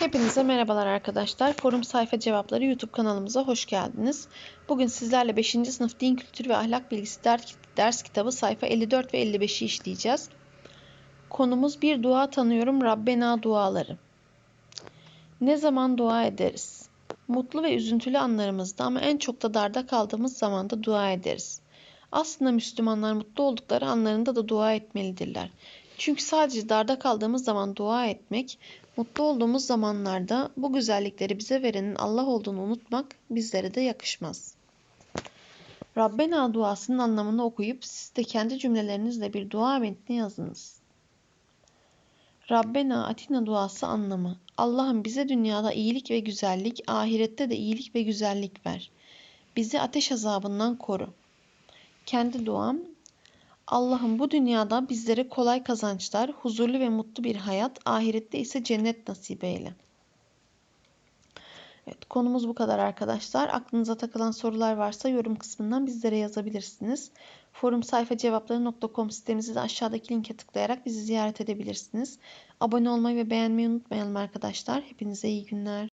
Hepinize merhabalar arkadaşlar. Forum Sayfa Cevapları YouTube kanalımıza hoş geldiniz. Bugün sizlerle 5. sınıf Din Kültürü ve Ahlak Bilgisi ders kitabı sayfa 54 ve 55'i işleyeceğiz. Konumuz bir dua tanıyorum Rabbena duaları. Ne zaman dua ederiz? Mutlu ve üzüntülü anlarımızda ama en çok da darda kaldığımız zamanda dua ederiz. Aslında Müslümanlar mutlu oldukları anlarında da dua etmelidirler. Çünkü sadece darda kaldığımız zaman dua etmek, mutlu olduğumuz zamanlarda bu güzellikleri bize verenin Allah olduğunu unutmak bizlere de yakışmaz. Rabbena duasının anlamını okuyup siz de kendi cümlelerinizle bir dua metni yazınız. Rabbena Atina duası anlamı. Allah'ım bize dünyada iyilik ve güzellik, ahirette de iyilik ve güzellik ver. Bizi ateş azabından koru. Kendi duam Allah'ım bu dünyada bizlere kolay kazançlar, huzurlu ve mutlu bir hayat, ahirette ise cennet nasip eyle. Evet, konumuz bu kadar arkadaşlar. Aklınıza takılan sorular varsa yorum kısmından bizlere yazabilirsiniz. Forum sayfa cevapları.com sitemizi de aşağıdaki linke tıklayarak bizi ziyaret edebilirsiniz. Abone olmayı ve beğenmeyi unutmayalım arkadaşlar. Hepinize iyi günler.